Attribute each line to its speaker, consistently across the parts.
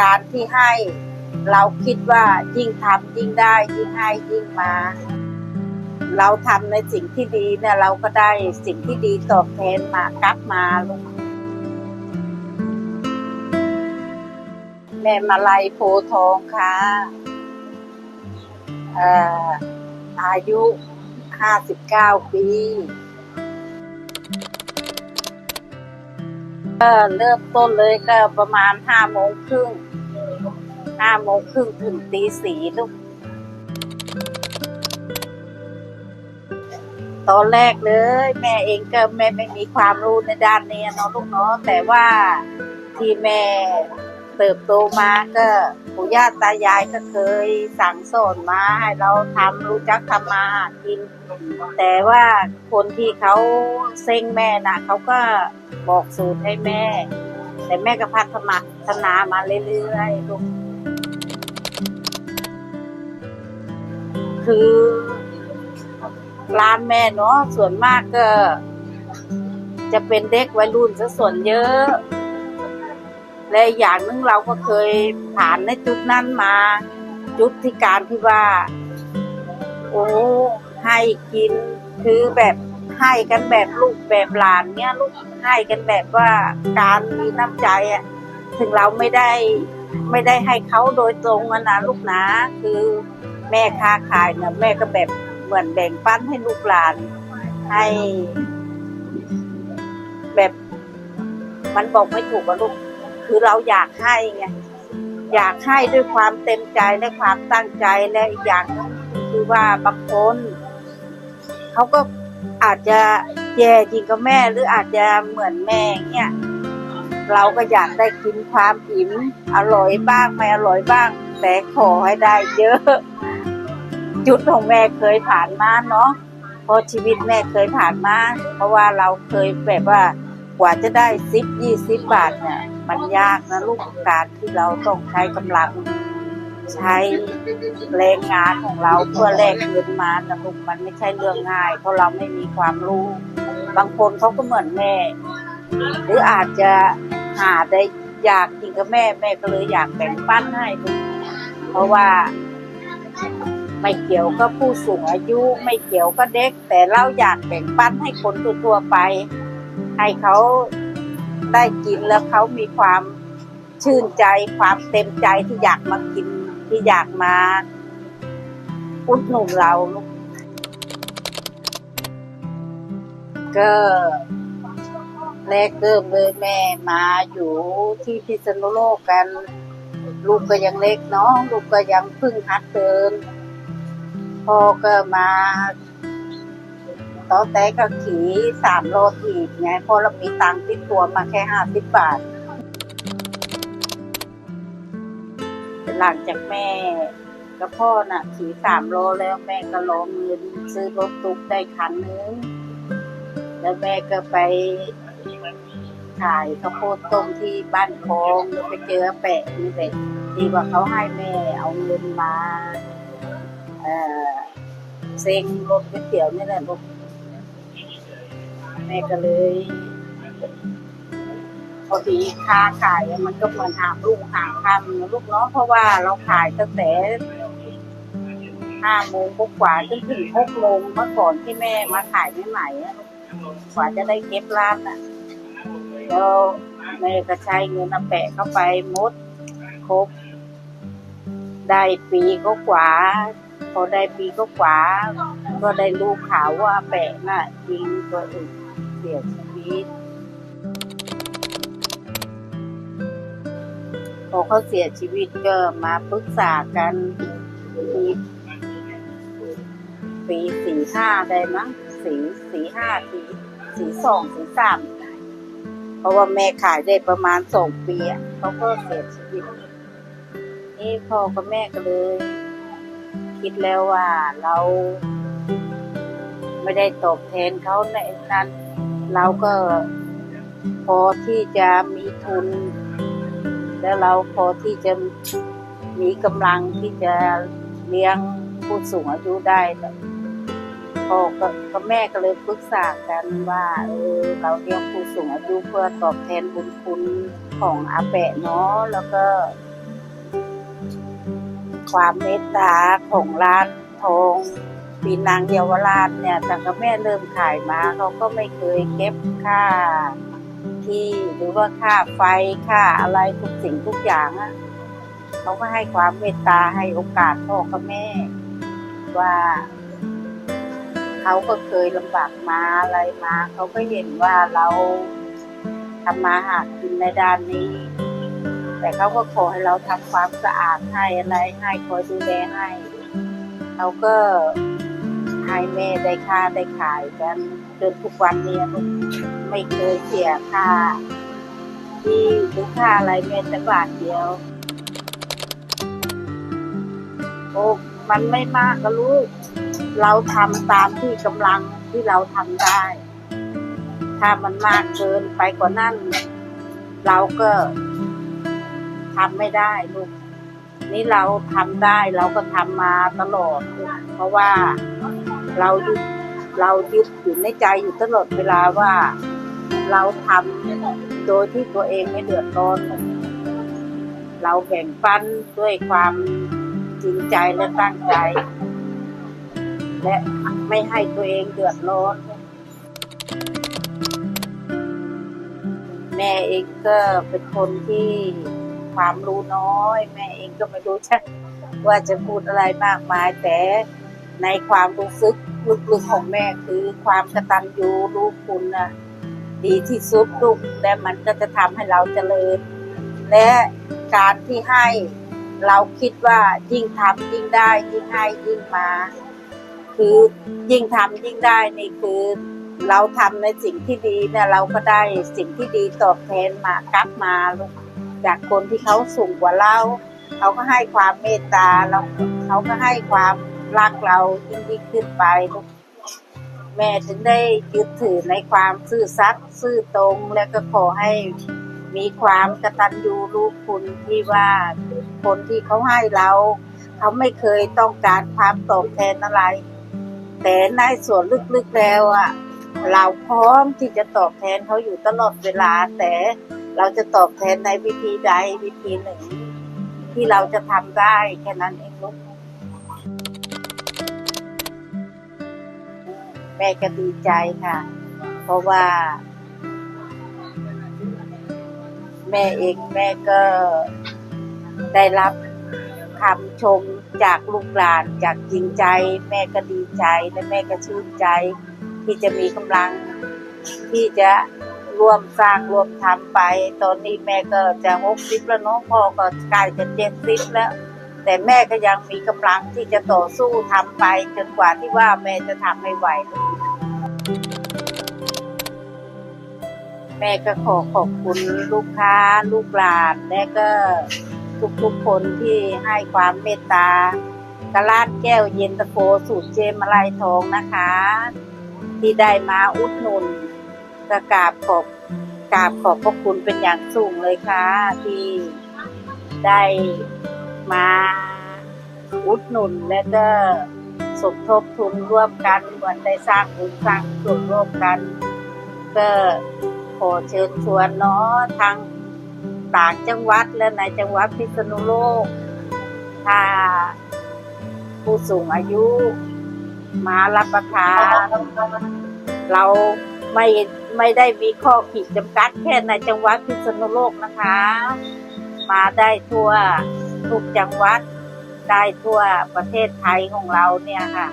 Speaker 1: การที่ให้ เราคิดว่ายิ่งทำยิ่งได้ ยิ่งให้ยิ่งมา เราทำในสิ่งที่ดีเนี่ยเราก็ได้สิ่งที่ดีตอบแทนมากลับมาลูกแม่มาลัยโพทองค่ะอออายุห้าสิบเก้าปีก็เริ่มต้นเลยก็ประมาณห้าโมงครึ่ง ห้าโมงครึ่งถึงตีสี่ลูก ตอนแรกเลย แม่เองก็แม่ไม่มีความรู้ในด้านนี้เนาะลูกเนาะแต่ว่าที่แม่เติบโตมาก็ปู่ย่าตายายก็เคยสั่งสอนมาให้เราทำรู้จักทำมาหากิน แต่ว่าคนที่เขาเซ็งแม่นะเขาก็บอกสูตรให้แม่ แต่แม่ก็พัฒนาพัฒนามาเรื่อยๆลูก คือ ร้านแม่เนาะส่วนมากก็ จะเป็นเด็กวัยรุ่นซะส่วนเยอะ และอย่างหนึงเราก็เคยผ่านในจุดนั้นมา จุดที่การที่ว่า โอ้ให้กินคือแบบให้กันแบบลูกแบบหลานเนี่ยลูกให้กันแบบว่าการมีน้ำใจอะถึงเราไม่ได้ไม่ได้ให้เขาโดยตรงนะลูกนะคือ แม่ค้าขายเนี่ยแม่ก็แบบเหมือนแบ่งปันให้ลูกหลาน ให้ แบบมันบอกไม่ถูกอะลูก คือเราอยากให้ไงอยากให้ด้วยความเต็มใจและความตั้งใจและอีกอย่างหนึงคือว่าบางคนเขาก็อาจจะแย่จริงกับแม่หรืออาจจะเหมือนแม่เนี่ยเราก็อยากได้กินความอิ่มอร่อยบ้างไม่อร่อยบ้าง แต่ขอให้ได้เยอะ จุดของแม่เคยผ่านมาเนาะเพราะชีวิตแม่เคยผ่านมา เพราะว่าเราเคยแบบว่ากว่าจะได้สิบยี่สิบบาทเนี่ย มันยากนะลูกการที่เราต้องใช้กำลังใช้แรงงานของเราเพื่อแลกเงินมานะลูกมันไม่ใช่เรื่องง่าย เพราะเราไม่มีความรู้ บางคนเขาก็เหมือนแม่ หรืออาจจะหาได้อยากกินกับแม่แม่ก็เลยอยากแบ่งปันให้ลูกเพราะว่า ไม่เกี่ยวกับผู้สูงอายุไม่เกี่ยวกับเด็ก แต่เราอยากแบ่งปันให้คนทั่วๆไป ให้เขาได้กินแล้วเขามีความชื่นใจความเต็มใจที่อยากมากินที่อยากมาอุดหนุนเราลูกก็แรกเริ่มเลยแม่มาอยู่ที่พิษณุโลกกัน ลูกก็ยังเล็กเนาะลูกก็ยังเพึ่งหัดเดิน พ่อก็มาตอนแต่ก็ขี่สามโลถีบไงเพราะเรามีตังค์ติดตัวมาแค่ห้าสิบบาท หลังจากแม่กับพ่อน่ะ ขี่สามโลแล้วแม่ก็รอเงินซื้อรถตุ๊กได้คันนึง แล้วแม่ก็ไปขายข้าวโพดต้มที่บ้านคองไปเจอแปะนี่แหละที่ว่าเขาให้แม่เอาเงินมา เอ่อ เซ็งรถก๋วยเตี๋ยวนี่แหละลูกแม่ก็เลยพอดีค้าขายมันก็เหมือนหาลูกหาคำลูกเนาะเพราะว่าเราขายตั้งแต่ห้าโมงกว่าจนถึงหกโมงเมื่อก่อนที่แม่มาขายใหม่ๆกว่าจะได้เก็บร้านอะแล้วแม่ก็ใช้เงินเอาแปะเข้าไปมดครบได้ปีก็กว่า พอได้ปีก็กว่าก็ได้รู้ข่าวว่าแปะน่ะยิงตัวอื่นเสียชีวิต พอเขาเสียชีวิตก็มาปรึกษากันปีปีสี่ห้าได้มั้งสี่สี่ห้าสี่สี่สองสี่สามเพราะว่าแม่ขายได้ประมาณสองปีเขาก็เสียชีวิตนี่พ่อกับแม่ก็เลย คิดแล้วว่าเราไม่ได้ตอบแทนเขาในนั้น เราก็พอที่จะมีทุน แล้วเราพอที่จะมีกำลังที่จะเลี้ยงผู้สูงอายุได้พ่อก็กับแม่ก็เลยปรึกษากันว่าเออเราเลี้ยงผู้สูงอายุเพื่อตอบแทนบุญคุณของอาแปะเนาะแล้วก็ ความเมตตาของร้านทองปีนังเยาวราชเนี่ยแต่ก็แม่เริ่มขายมาเขาก็ไม่เคยเก็บค่าที่หรือว่าค่าไฟค่าอะไรทุกสิ่งทุกอย่างอะเขาก็ให้ความเมตตาให้โอกาสพ่อกับแม่ ว่าเขาก็เคยลำบากมาอะไรมา เขาก็เห็นว่าเราทำมาหากินในด้านนี้ แต่เขาก็ขอให้เราทำความสะอาดให้อะไรให้คอยดูแลให้เขาก็ให้แม่ได้ค่าได้ขายกันจนทุกวันนี้ไม่เคยเสียค่า ที่หรือค่าอะไรแม้แต่บาทเดียว โอ้มันไม่มากก็ลูก เราทำตามที่กำลังที่เราทำได้ ถ้ามันมากเกินไปกว่านั้น เราก็ ทำไม่ได้ลูกนี่เราทำได้เราก็ทำมาตลอดลูกเพราะว่าเรายึดเรายึดอยู่ในใจอยู่ตลอดเวลาว่า เราทำโดยที่ตัวเองไม่เดือดร้อน เราแบ่งปันด้วยความจริงใจและตั้งใจ และไม่ให้ตัวเองเดือดร้อน แม่เองก็เป็นคนที่ ความรู้น้อย แม่เองก็ไม่รู้จะว่าจะพูดอะไรมากมาย แต่ในความรู้สึกลึกๆของแม่คือความกตัญญูรู้คุณนะดีที่สุดลูกและมันก็จะทำให้เราเจริญ และการที่ให้เราคิดว่ายิ่งทำยิ่งได้ ยิ่งให้ยิ่งมา คือยิ่งทำยิ่งได้นี่คือเราทำในสิ่งที่ดีเนี่ยเราก็ได้สิ่งที่ดีตอบแทนมากลับมาลูก จากคนที่เขาสูงกว่าเรา เขาก็ให้ความเมตตาเราเขาก็ให้ความรักเรายิ่งยิ่งขึ้นไป แม่ถึงได้ยึดถือในความซื่อสัตย์ซื่อตรงและก็ขอให้มีความกตัญญูรู้คุณที่ว่าคนที่เขาให้เรา เขาไม่เคยต้องการความตอบแทนอะไร แต่ในส่วนลึกๆแล้วอะเราพร้อมที่จะตอบแทนเขาอยู่ตลอดเวลาแต่ เราจะตอบแทนในวิธีใดวิธีหนึ่ง ที่เราจะทำได้แค่นั้นเองลูกแม่ก็ดีใจค่ะ เพราะว่า แม่เองแม่ก็ได้รับคำชมจากลูกหลานจากจริงใจ แม่ก็ดีใจและแม่ก็ชื่นใจ ที่จะมีกำลังที่จะ ร่วมสร้างร่วมทำไป ตอนนี้แม่ก็จะหกสิบแล้วน้องพ่อก็ใกล้จะเจ็ดสิบแล้ว แต่แม่ก็ยังมีกำลังที่จะต่อสู้ทำไป จนกว่าที่ว่าแม่จะทำให้ไหวแม่ก็ขอขอบคุณลูกค้าลูกหลานและก็ทุกๆคนที่ให้ความเมตตากระลาดแก้วเย็นตาโฟสูตรเจมะลายทองนะคะ ที่ได้มาอุดหนุน ก็กราบขอบกราบขอบพระคุณเป็นอย่างสูงเลยค่ะ ที่ได้มาอุดหนุนและก็สมทบทุนร่วมกันวันได้สร้างบุญสร้างส่วนร่วมกัน ก็ขอเชิญชวนเนาะทางต่างจังหวัดและในจังหวัดพิษณุโลก ถ้าผู้สูงอายุ มารับประทานเรา ไม่ไม่ได้มีข้อขีดจำกัดแค่ในจังหวัดพิษณุโลกนะคะ มาได้ทั่วทุกจังหวัดได้ทั่วประเทศไทยของเราเนี่ยค่ะ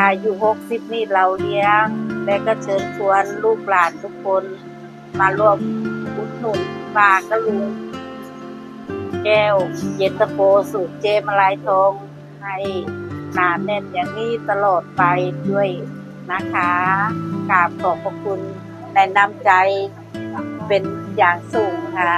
Speaker 1: อายุหกสิบนี่เราเลี้ยง และก็เชิญชวนลูกหลานทุกคนมาร่วมอุดหนุนปลากระลุงแก้ว เย็นตาโฟสูตรเจมลายทองให้หนาแน่นอย่างนี้ตลอดไปด้วย นะคะกราบขอบพระคุณในน้ำใจเป็นอย่างสูงค่ะ